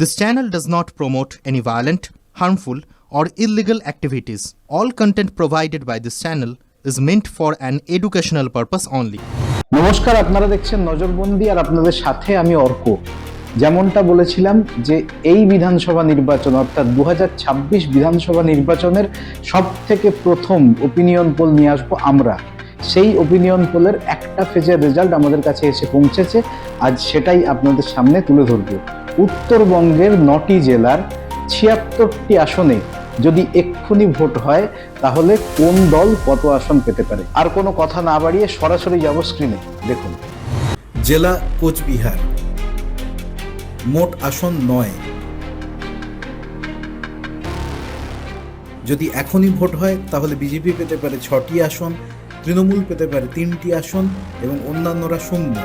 This channel does not promote any violent, harmful, or illegal activities. All content provided by this channel is meant for an educational purpose only. নমস্কার আপনারা দেখছেন নজরবন্দি আর আপনাদের সাথে আমি অর্ক যেমনটা বলেছিলাম যে এই বিধানসভা নির্বাচন অর্থাৎ দু হাজার ছাব্বিশ বিধানসভা নির্বাচনের সব থেকে প্রথম ওপিনিয়ন পোল নিয়ে আসব আমরা সেই ওপিনিয়ন পোলের একটা ফেজের রেজাল্ট আমাদের কাছে এসে পৌঁছেছে আজ সেটাই আপনাদের সামনে তুলে ধরব উত্তরবঙ্গের নটি জেলার ছিয়াত্তরটি আসনে যদি এক্ষুনি ভোট হয়, তাহলে কোন দল কত আসন পেতে পারে? আর কোনো কথা না বাড়িয়ে সরাসরি যাব স্ক্রিনে দেখুন। জেলা কোচবিহার। মোট আসন নয়। যদি এখনই ভোট হয়, তাহলে বিজেপি পেতে পারে ছটি আসন, তৃণমূল পেতে পারে তিনটি আসন এবং অন্যান্যরা শূন্য।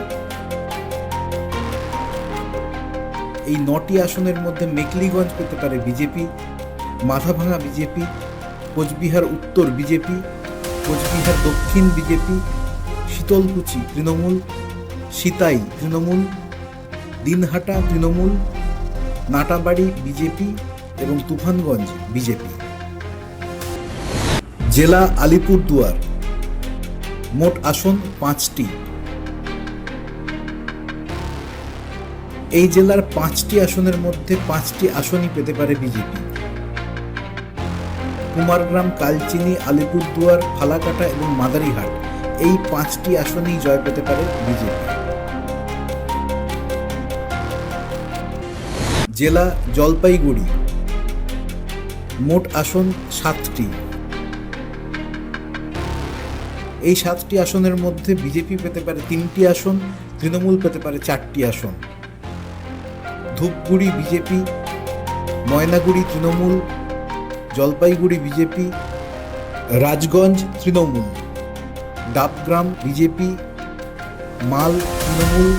এই নটি আসনের মধ্যে মেকলিগঞ্জ পেতে পারে বিজেপি, মাথাভাঙা বিজেপি, কোচবিহার উত্তর বিজেপি, কোচবিহার দক্ষিণ বিজেপি, শীতলকুচি তৃণমূল, সিতাই তৃণমূল, দিনহাটা তৃণমূল, নাটাবাড়ি বিজেপি এবং তুফানগঞ্জ বিজেপি। জেলা আলিপুরদুয়ার, মোট আসন পাঁচটি। এই জেলার পাঁচটি আসনের মধ্যে পাঁচটি আসনই পেতে পারে বিজেপি। কুমারগ্রাম, কালচিনি, আলিপুরদুয়ার, ফালাকাটা এবং মাদারিহাট এই পাঁচটি আসনেই জয় পেতে পারে বিজেপি। জেলা জলপাইগুড়ি, মোট আসন সাতটি। এই সাতটি আসনের মধ্যে বিজেপি পেতে পারে তিনটি আসন, তৃণমূল পেতে পারে চারটি আসন। Dhupguri BJP, Mainaguri Trinamool, Jalpaiguri BJP, Rajganj Trinamool, Dabgram BJP, Mal Trinamool,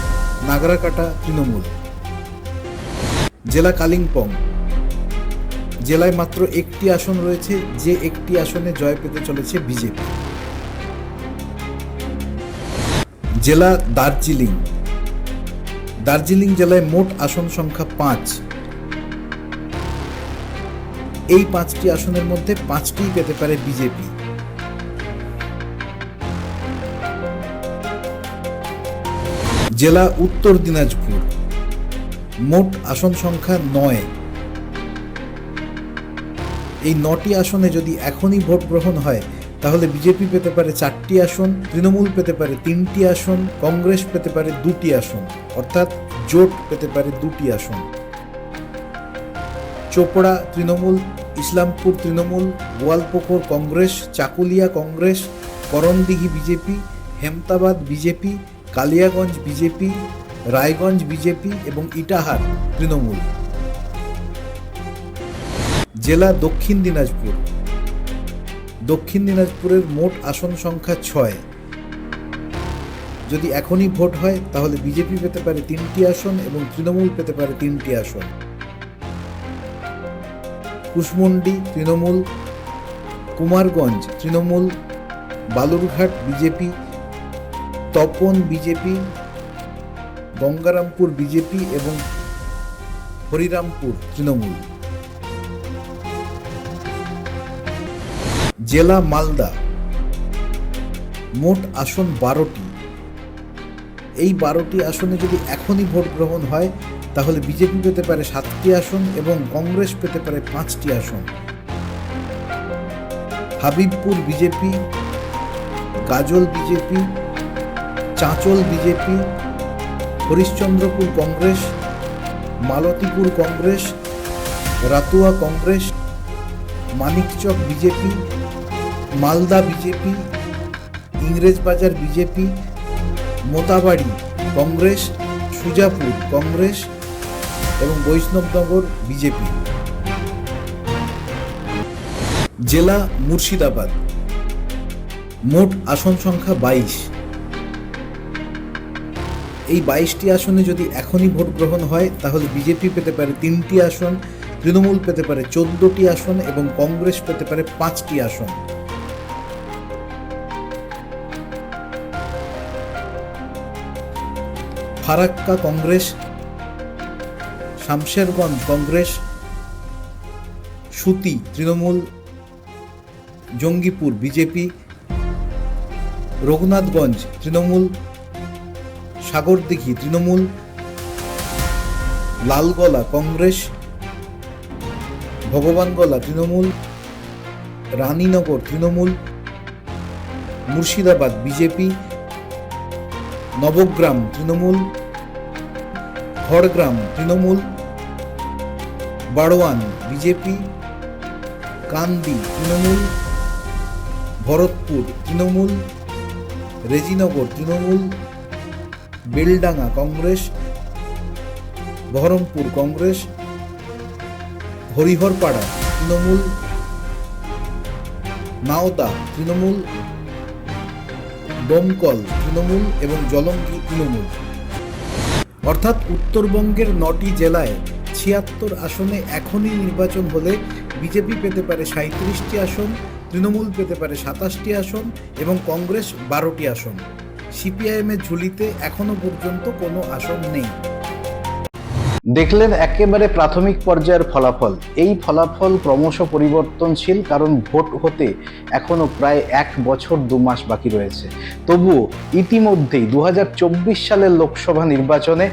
Nagrakata Trinamool. জেলা কালিম্পং। জেলায় মাত্র একটি আসন রয়েছে, যে একটি আসনে জয় পেতে চলেছে বিজেপি। জেলা দার্জিলিং। দার্জিলিং জেলায় মোট আসন সংখ্যা পাঁচ। এই পাঁচটি আসনের মধ্যে পাঁচটিই পেতে পারে বিজেপি। জেলা উত্তর দিনাজপুর। মোট আসন সংখ্যা নয়। এই নটি আসনে যদি এখনই ভোট গ্রহণ হয় তাহলে বিজেপি পেতে পারে চারটি আসন, তৃণমূল পেতে পারে তিনটি আসন, কংগ্রেস পেতে পারে দুটি আসন, অর্থাৎ জোট পেতে পারে দুটি আসন। Chopra Trinamool, Islampur Trinamool Goalpokhar Congress, Chakulia Congress, Karandighi BJP, Hemtabad BJP, Kaliaganj BJP, Raiganj BJP এবং ইটাহার তৃণমূল। জেলা দক্ষিণ দিনাজপুর। দক্ষিণ দিনাজপুরের মোট আসন সংখ্যা ছয়। যদি এখনই ভোট হয়, তাহলে বিজেপি পেতে পারে তিনটি আসন এবং তৃণমূল পেতে পারে তিনটি আসন। Kushmandi, Trinamool, Kumarganj, Trinamool, Balurghat, BJP, Tapan, BJP, Gangarampur, BJP এবং হরিরামপুর, তৃণমূল। জেলা মালদা। মোট আসন বারোটি। এই বারোটি আসনে যদি এখনই ভোট গ্রহণ হয়, তাহলে বিজেপি পেতে পারে সাতটি আসন এবং কংগ্রেস পেতে পারে পাঁচটি আসন। Habibpur BJP, Gajol BJP, Chanchal BJP, Harishchandrapur Congress, Malatipur Congress, Ratua Congress, Manikchak BJP Malda BJP English Bazar BJP, Mothabari Congress, Sujapur Congress এবং বৈষ্ণবনগর বিজেপি। জেলা মুর্শিদাবাদ। মোট আসন সংখ্যা বাইশ। এই বাইশটি আসনে যদি এখনই ভোট গ্রহণ হয়, তাহলে বিজেপি পেতে পারে তিনটি আসন, তৃণমূল পেতে পারে চোদ্দটি আসন এবং কংগ্রেস পেতে পারে পাঁচটি আসন। Farakka Congress, Samserganj Congress, Suti, Trinamool, Jangipur BJP, Raghunathganj Trinamool, Sagardighi Trinamool, Lalgola Congress, Bhagabangola Trinamool, Raninagar Trinamool, Murshidabad BJP Nabagram, Trinamool, Khargram, Trinamool, Burwan, BJP, Kandi, Trinamool, Bharatpur, Trinamool, Rejinagar, Trinamool, Beldanga, Congress, Baharampur, Congress, Hariharpara, Trinamool, Nowda, Trinamool Domkal, Trinamool এবং জলঙ্গি তৃণমূল। অর্থাৎ উত্তরবঙ্গের নটি জেলায় ছিয়াত্তর আসনে এখনই নির্বাচন হলে বিজেপি পেতে পারে সাঁত্রিশটি আসন, তৃণমূল পেতে পারে সাতাশটি আসন এবং কংগ্রেস বারোটি আসন। সিপিআইএমের ঝুলিতে এখনও পর্যন্ত কোনো আসন নেই। দেখলেন একেবারে প্রাথমিক পর্যায়ের ফলাফল। এই ফলাফল ক্রমশ পরিবর্তনশীল কারণ ভোট হতে এখনও প্রায় এক বছর দু মাস বাকি রয়েছে। তবুও ইতিমধ্যেই দু হাজার চব্বিশ সালের লোকসভা নির্বাচনে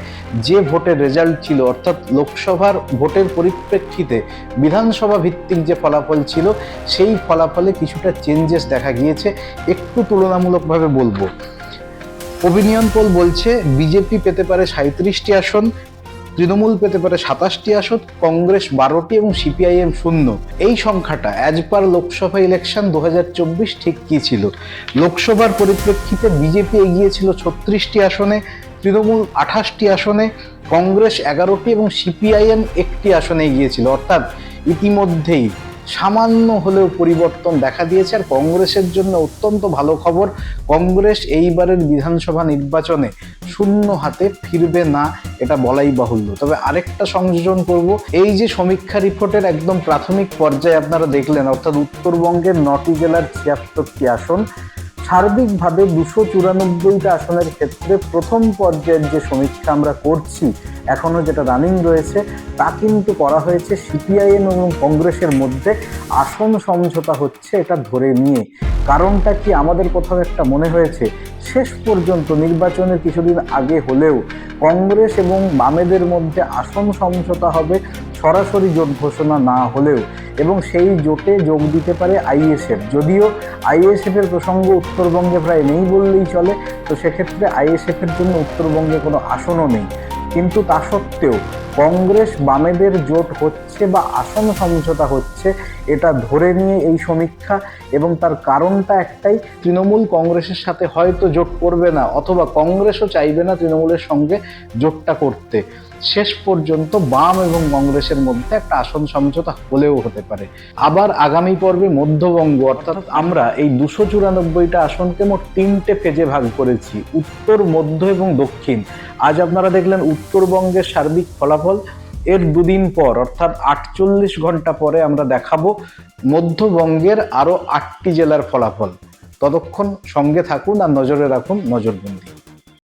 যে ভোটের রেজাল্ট ছিল, অর্থাৎ লোকসভার ভোটের পরিপ্রেক্ষিতে বিধানসভা ভিত্তিক যে ফলাফল ছিল, সেই ফলাফলে কিছুটা চেঞ্জেস দেখা গিয়েছে। একটু তুলনামূলকভাবে বলব। অভিনিয়ন পোল বলছে, বিজেপি পেতে পারে সাঁত্রিশটি আসন তৃণমূল পেতে পারে সাতাশটি আসন, কংগ্রেস বারোটি এবং সিপিআইএম শূন্য। এই সংখ্যাটা অ্যাজ পার লোকসভা ইলেকশন দু হাজার চব্বিশ ঠিক কী ছিল? লোকসভার পরিপ্রেক্ষিতে বিজেপি এগিয়েছিল ছত্রিশটি আসনে, তৃণমূল আঠাশটি আসনে, কংগ্রেস এগারোটি এবং সিপিআইএম একটি আসনে এগিয়েছিল। অর্থাৎ ইতিমধ্যেই সামান্য হলেও পরিবর্তন দেখা দিয়েছে আর কংগ্রেসের জন্য অত্যন্ত ভালো খবর। কংগ্রেস এইবারের বিধানসভা নির্বাচনে শূন্য হাতে ফিরবে না, এটা বলাই বাহুল্য। তবে আরেকটা সংযোজন করব, এই যে সমীক্ষা রিপোর্টের একদম প্রাথমিক পর্যায়ে আপনারা দেখলেন, অর্থাৎ উত্তরবঙ্গের নটি জেলার ছিয়াত্তরটি আসন সার্বিকভাবে দুশো চুরানব্বইটা আসনের ক্ষেত্রে প্রথম পর্যায়ের যে সমীক্ষা আমরা করছি এখনও যেটা রানিং রয়েছে, তা কিন্তু করা হয়েছে সিপিআইএম এবং কংগ্রেসের মধ্যে আসন সমঝোতা হচ্ছে এটা ধরে নিয়ে। কারণটা কি আমাদের কোথাও একটা মনে হয়েছে? শেষ পর্যন্ত নির্বাচনের কিছুদিন আগে হলেও কংগ্রেস এবং বামেদের মধ্যে আসন সমঝোতা হবে সরাসরি জোট ঘোষণা না হলেও এবং সেই জোটে যোগ দিতে পারে আইএসএফ। যদিও আইএসএফ এর প্রসঙ্গ উত্তরবঙ্গে প্রায় নেই বললেই চলে, তো সেক্ষেত্রে আইএসএফ এর জন্য উত্তরবঙ্গে কোনো আসনও নেই। কিন্তু তা সত্ত্বেও কংগ্রেস বামেদের জোট হচ্ছে বা আসন সমঝোতা হচ্ছে, এটা ধরে নিয়ে এই সমীক্ষা এবং তার কারণটা একটাই, তৃণমূল কংগ্রেসের সাথে হয়তো জোট করবে না অথবা কংগ্রেসও চাইবে না তৃণমূলের সঙ্গে জোটটা করতে। শেষ পর্যন্ত বাম এবং কংগ্রেসের মধ্যে একটা আসন সমঝোতা হলেও হতে পারে। আবার আগামী পর্বে মধ্যবঙ্গ, অর্থাৎ আমরা এই দুশো চুরানব্বইটা আসনকে মোট তিনটে ফেজে ভাগ করেছি, উত্তর, মধ্য এবং দক্ষিণ। আজ আপনারা দেখলেন উত্তরবঙ্গের সার্বিক ফলাফল। এর দুদিন পর, অর্থাৎ আটচল্লিশ ঘণ্টা পরে আমরা দেখাবো মধ্যবঙ্গের আরও আটটি জেলার ফলাফল। ততক্ষণ সঙ্গে থাকুন আর নজরে রাখুন নজরবন্দি।